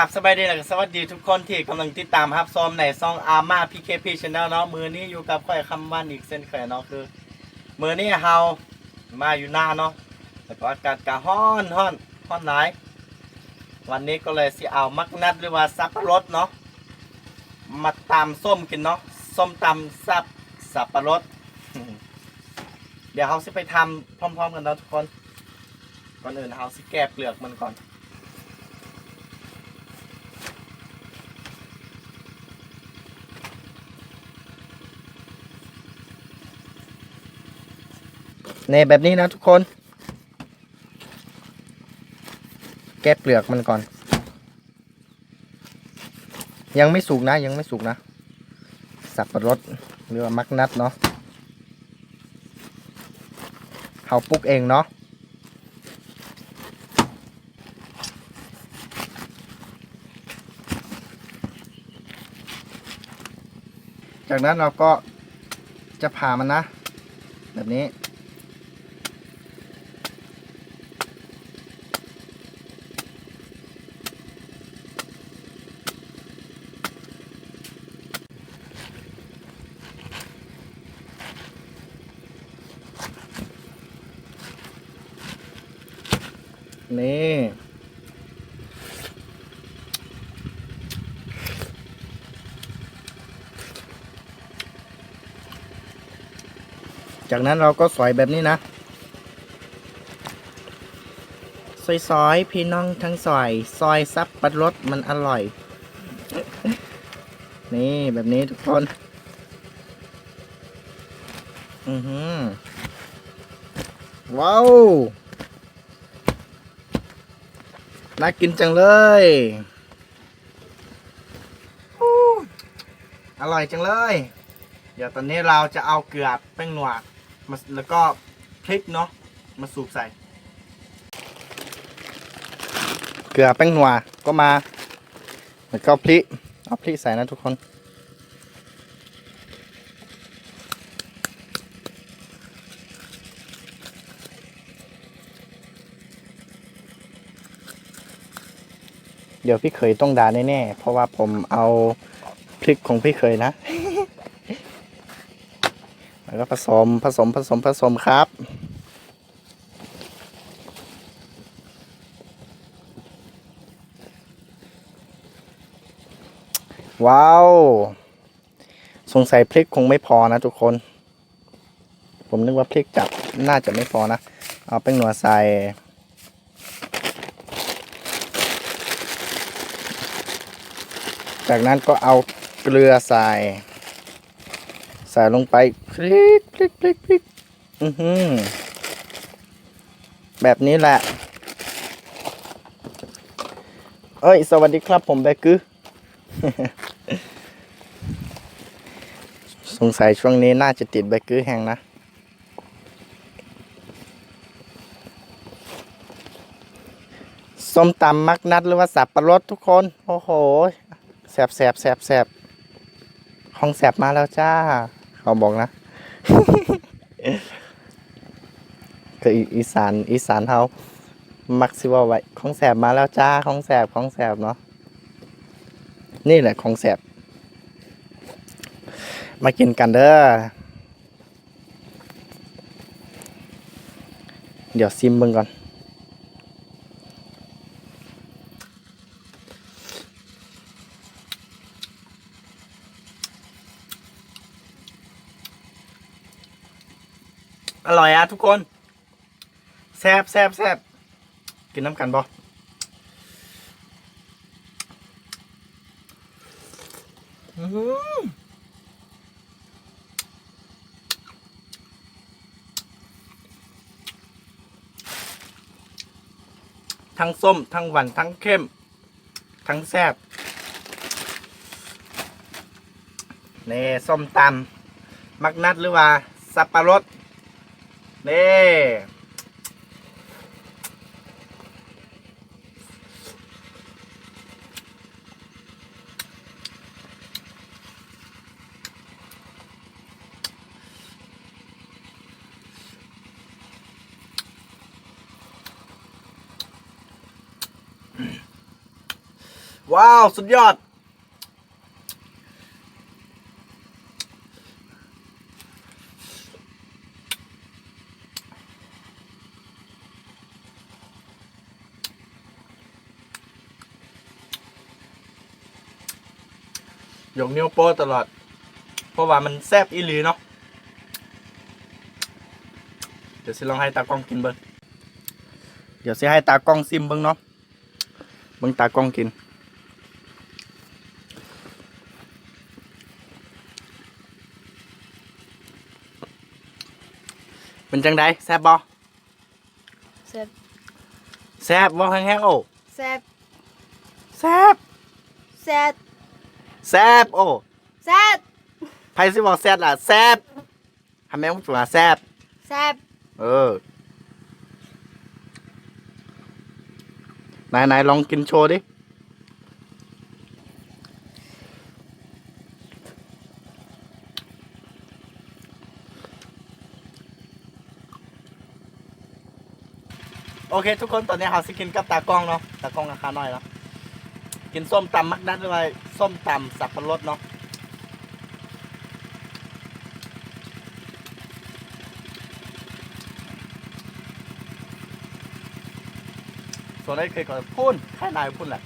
ราบสบายดีและสวัสดีทุกคนที่กำลังติดตามครับซอมในซองอาร์มาพีเคพีชแนลเนาะมือนี้อยู่กับข่อยคำวันอีกเส้นเคยเนาะคือมือนี้เฮามาอยู่หน้าเนาะแล้วก็อากาศกะฮ้อนฮ้อนฮ้อนหลายวันนี้ก็เลยสิเอามักนัดหรือว่าสับปะรดเนาะมาตำส้มกินเนาะส้มตำสับสับปะรด เดี๋ยวเฮาสิไปทำพร้อม ๆ กันเนาะทุกคนก่อนอื่นเฮาสิแกะเปลือกมันก่อน ในแบบนี้นะทุกคน แกะเปลือกมันก่อน ยังไม่สุกนะ ยังไม่สุกนะ สับปะรดหรือว่ามักนัดเนาะเขาปลุกเองเนาะจากนั้นเราก็จะผ่ามันนะ แบบนี้ นี่จากนั้นเราก็สอยแบบนี้นะซอยๆพี่น้องทั้งซอย ซอยซับปัดรสมันอร่อย นี่แบบนี้ทุกคน อือหือว้าว น่ากินจังเลยอร่อยจังเลย เดี๋ยวตอนนี้เราจะเอาเกลือแป้งนัวมาแล้วก็พริกเนาะมาสูบใส่ เกลือแป้งนัวก็มา แล้วก็พริกเอาพริกใส่นะทุกคน ดี๋ยวพี่เคยต้องด่าแน่ๆ เพราะว่าผมเอาพริกของพี่เคยนะแล้วก็ผสมผสมผสมผสมครับ ว้าว สงสัยพริกคงไม่พอนะทุกคน ผมนึกว่าพริกจับน่าจะไม่พอนะ เอาแป้งหนัวใส่ จากนั้นก็เอาเกลือใส่ ใส่ลงไปพลิกพลิกพลิกพลิกอือหือแบบนี้แหละ เอ้ย สวัสดีครับผมแบกือสงสัยช่วงนี้น่าจะติดแบกือแห้งนะ ส้มตำมักนัดหรือว่าสับปะรดทุกคน โอ้โห แสบแสบแสบแสบห้องแสบมาแล้วจ้า เขาบอกนะคืออีอีสานอีสานเขามักสิว่าไว้ของแสบมาแล้วจ้าของแสบของแสบเนาะนี่แหละของแสบมากินกันเด้อเดี๋ยวซิมเบิ่งก่อน อร่อยอะทุกคนแซบแซบแซบกินน้ำกันบ่อื้อหือทั้งส้ม ทั้งหวานทั้งเข้ม ทั้งแซบนี่ส้มตำมักนัดหรือว่า สับปะรด นี่ว้ว้าว สุดยอด ยกนิ้วโป้ตลอด เพราะว่ามันแซ่บอีหลีเนาะเดี๋ยวสิลองให้ตากล้องกินเบิ้งเดี๋ยวสิให้ตากล้องซิมเบิ้งเนาะเบิ้งตากล้องกิน เป็นจังไดแซ่บบ่แซ่บแซ่บบ่แห้งๆโอ้แซ่บแซ่บแซ่บ แซ่บโอ้แซ่บไผสิบอกแซ่บล่ะแซ่บทำแม่งว่าแซ่บแซ่บเออนายนายลองกินโชว์ดิโอเค ทุกคนตอนนี้เราสิกินกับตากล้องเนาะตากล้องราคาน้อยแล้วกินส้มตำมักนัดด้วย ส้มตำสับปะรดเนาะส่วนนี้เคยก่อนพุ่นแค่นายพุ่นแหละ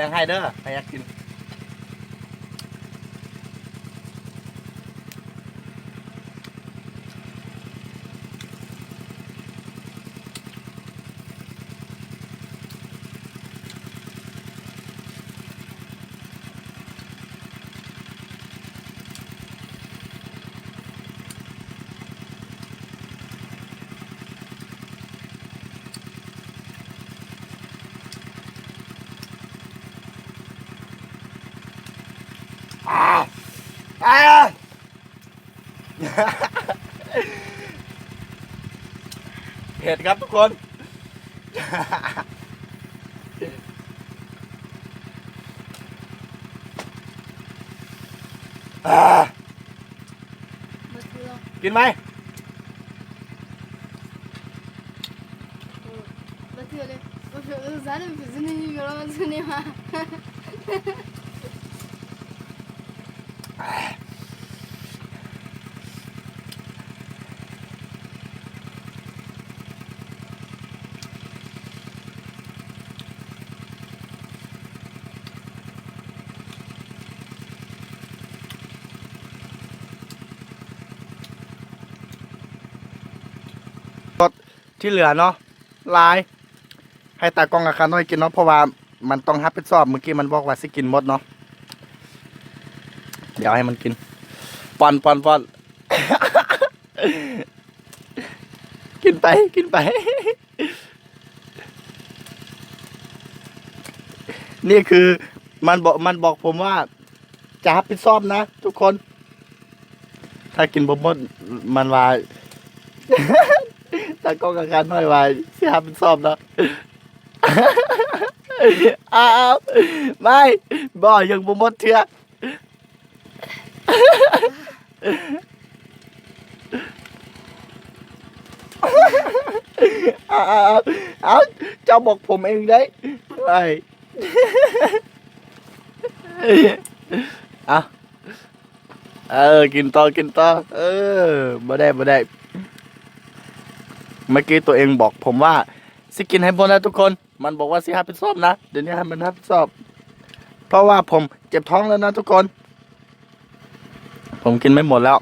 บ่งให้เด้อใครอยากกิน อ่าอ่า เผ็ดครับทุกคนอ่ามาเทืองกินไหมมาเทืองเลยมาเทือง zaten bizim iyi yoramasını ya. ที่เหลือเนาะลาย ให้ตากล้องกับคาน้อยกินเนาะเพราะว่ามันต้องรับผิดชอบเมื่อกี้มันบอกว่าสิกินหมดเนาะเดี๋ยวให้มันกินปอนปอนปอนกินไปกินไป นี่คือมันบอกมันบอกผมว่าจะรับผิดชอบนะ ทุกคน ถ้ากินบ่หมดมันว่า ตากล้องกับการน้อยว่าสิรับผิดชอบเนาะอ้าวไม่บ่ยังบ่หมดเถื่อเอาเอาเอาเจ้าบอกผมเองได้ไปเอาเออ กินต่อ กินต่อ เออบ่ได้บ่ได้ มื่อกี้ตัวเองบอกผมว่าสิกินให้หมดนะทุกคน มันบอกว่าสิรับผิดชอบนะ เดี๋ยวนี้ให้มันรับผิดชอบ เพราะว่าผมเจ็บท้องแล้วนะทุกคน ผมกินไม่หมดแล้ว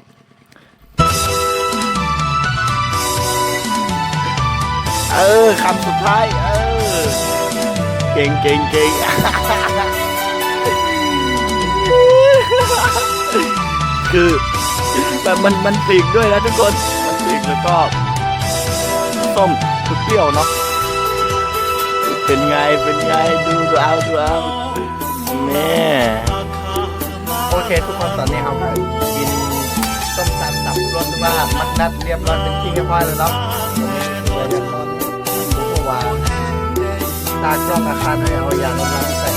เออคำสุดท้าย เออ เก่งเก่งเก่งคือแบบมันมันปีกด้วยนะทุกคน มันปีกแล้วก็ ส้มเปรี้ยวเนาะเป็นไงเป็นไงดูดูเอาดูเอาแม่โอเคทุกคนตอนนี้เราไปกินส้มตำสับรสหรือว่ามักนัดเรียบร้อยเป็นที่เรียบร้อยแล้วเนาะตอนนี้คือยังนอนหมูว่าตากล้องอาคารให้เอาอย่าลดล้างใส่